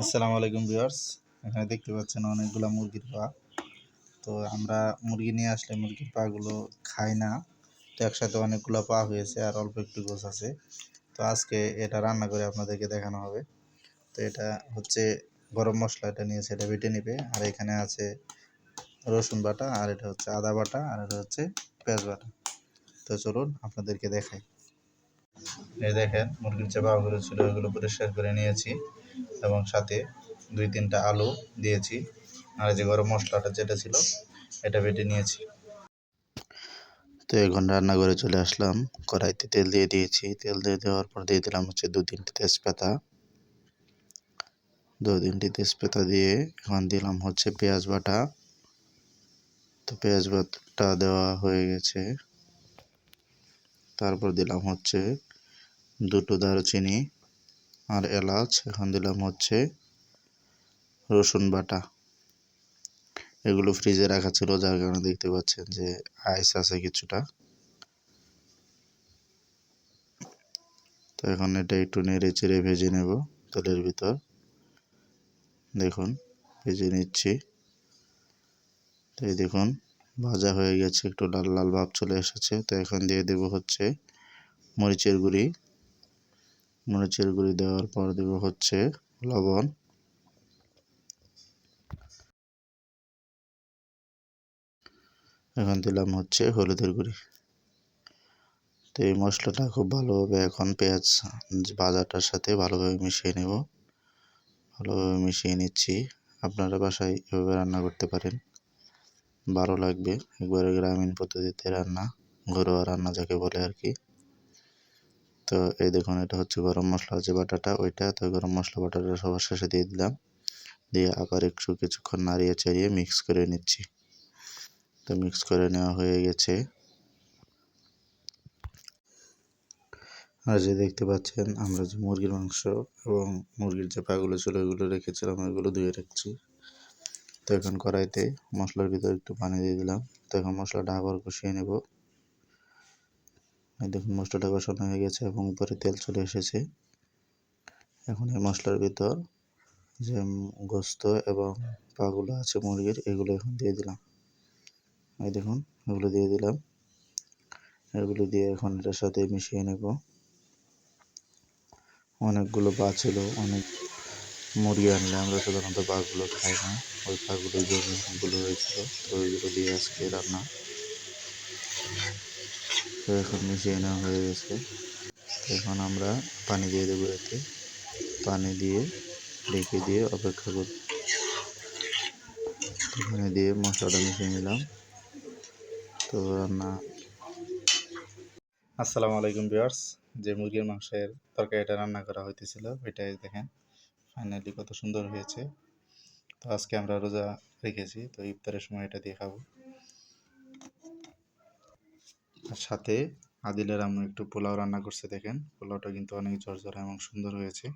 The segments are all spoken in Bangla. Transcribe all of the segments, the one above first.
আসসালামু আলাইকুম ভিউয়ার্স। এখানে দেখতে পাচ্ছেন অনেকগুলো মুরগির পা। তো আমরা মুরগি নিয়ে আসলে মুরগির পাগুলো খাই না। তো একসাথে অনেকগুলো পা হয়েছে আর অল্প একটু গোছ আছে। তো আজকে এটা রান্না করে আপনাদেরকে দেখানো হবে। তো এটা হচ্ছে গরম মশলা এটা নিয়েছে, এটা বেটে নেবে। আর এখানে আছে রসুন বাটা, আর এটা হচ্ছে আদা বাটা, আর এটা হচ্ছে পেঁয়াজ বাটা। তো চলুন আপনাদেরকে দেখাই। এই দেখেন, মুরগির যে পাগুলো ছিল ওগুলো পরিষ্কার করে নিয়েছি এবং সাথে দুই তিনটা আলু দিয়েছি আর যে গরম মশলাটা যেটা ছিল, এটা বেটে নিয়েছি। তো এখন রান্না করে চলে আসলাম। কড়াইতে তেল দিয়ে দিয়েছি। তেল দিয়ে দেওয়ার পর দিয়ে দিলাম হচ্ছে দু তিনটে তেজপাতা। দু তিনটি তেজপাতা দিয়ে এখন দিলাম হচ্ছে পেঁয়াজ বাটা। তো পেঁয়াজ বাটা দেওয়া হয়ে গেছে। তারপর দিলাম হচ্ছে দুটো দারুচিনি আর এলাচ এখন দিলাম হচ্ছে রসুন বাটা। এগুলো ফ্রিজে রাখা ছিল, যার কারণে দেখতে পাচ্ছেন যে আইস আছে কিছুটা। তো এখন এটা একটু নেড়ে চেড়ে ভেজে নেব তেলের ভিতর। দেখুন, ভেজে নিচ্ছি। তো এই দেখুন, ভাজা হয়ে গেছে, একটু লাল লাল ভাব চলে এসেছে। তো এখন দিয়ে দেব হচ্ছে মরিচের গুঁড়ি। মরিচের গুঁড়ি দেওয়ার পর দেব হচ্ছে লবণ। এখন দিলাম হচ্ছে হলুদের গুঁড়ি। তো এই মশলাটা খুব ভালোভাবে এখন পেঁয়াজ ভাজাটার সাথে ভালোভাবে মিশিয়ে নেব। ভালোভাবে মিশিয়ে নিচ্ছি। আপনারা বাসায় এভাবে রান্না করতে পারেন। ভালো লাগবে। একবারে গ্রামীণ পদ্ধতিতে রান্না, ঘরোয়া রান্না যাকে বলে আর কি। তো এই দেখুন, এটা হচ্ছে গরম মশলা, যে বাটাটা, ওইটা। তো গরম মশলা বাটাটা সবার শেষে দিয়ে দিলাম। দিয়ে আবার একটু কিছুক্ষণ নাড়িয়ে চাড়িয়ে মিক্স করে নিচ্ছি। তো মিক্স করে নেওয়া হয়ে গেছে। আর যে দেখতে পাচ্ছেন, আমরা যে মুরগির মাংস এবং মুরগির যে পাগুলো ছিল, ওইগুলো রেখেছিলাম, ওইগুলো ধুয়ে রাখছি। তো এখন কড়াইতে মশলার ভিতরে একটু পানি দিয়ে দিলাম। তো এখন মশলাটা আবার কষিয়ে নেব। দেখুন, মশলাটা কষানো হয়ে গেছে এবং উপরে তেল চলে এসেছে। এখন এই মশলার ভিতর যে গোস্ত এবং পাগুলো আছে মুরগির, এগুলো এখন দিয়ে দিলাম। এই দেখুন, এগুলো দিয়ে দিলাম। এগুলো দিয়ে এখন এটার সাথে মিশিয়ে নেব। অনেকগুলো পা ছিল, অনেক মুরগি আনলে আমরা সাধারণত পাগুলো খাই না। ওই পাগুলো জমিগুলো হয়েছিল। তো ওইগুলো দিয়ে আজকে রান্না তো এখন মিশিয়ে নেওয়া হয়ে গেছে। এখন আমরা পানি দিয়ে দেবো এতে। পানি দিয়ে ঢেকে দিয়ে অপেক্ষা করব। পানি দিয়ে মশলাটা মিশিয়ে নিলাম। তো রান্না আসসালামু আলাইকুম বিয়ার্স যে মুরগির মাংসের তরকারিটা রান্না করা হইতেছিল, ওইটাই দেখেন। ফাইনালি কত সুন্দর হয়েছে। তো আজকে আমরা রোজা রেখেছি, তো ইফতারের সময় এটা দিয়ে খাব। সাথে আদিলের আম্মু একটু পোলাও রান্না করছে দেখেন। পোলাওটা কিন্তু অনেক ঝরঝরা এবং সুন্দর হয়েছে।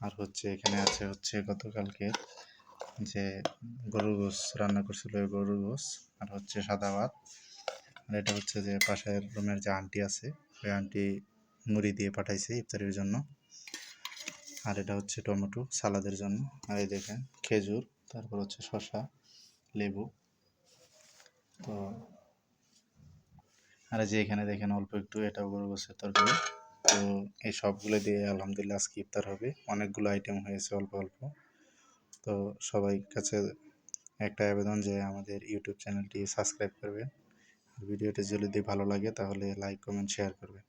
আর হচ্ছে এখানে আছে হচ্ছে গতকালকে যে গরুর গোস রান্না করছিল গরুর গোস আর হচ্ছে সাদা ভাত। আর এটা হচ্ছে যে পাশের রুমের যে আন্টি আছে, ওই আন্টি মুড়ি দিয়ে পাঠাইছে ইফতারের জন্য। আর এটা হচ্ছে টমেটো সালাদের জন্য। আর এই দেখেন খেজুর, তারপর হচ্ছে শশা লেবু। তো আর যে এখানে দেখেন অল্প একটু এটাও গরু গোছের তরকারি। তো এই সবগুলো দিয়ে আলহামদুলিল্লাহ আজকে ইফতার হবে। অনেকগুলো আইটেম হয়েছে অল্প অল্প। তো সবাই কাছে একটা আবেদন যে আমাদের ইউটিউব চ্যানেলটি সাবস্ক্রাইব করবেন। ভিডিওটি যদি ভালো লাগে তাহলে লাইক কমেন্ট শেয়ার করবেন।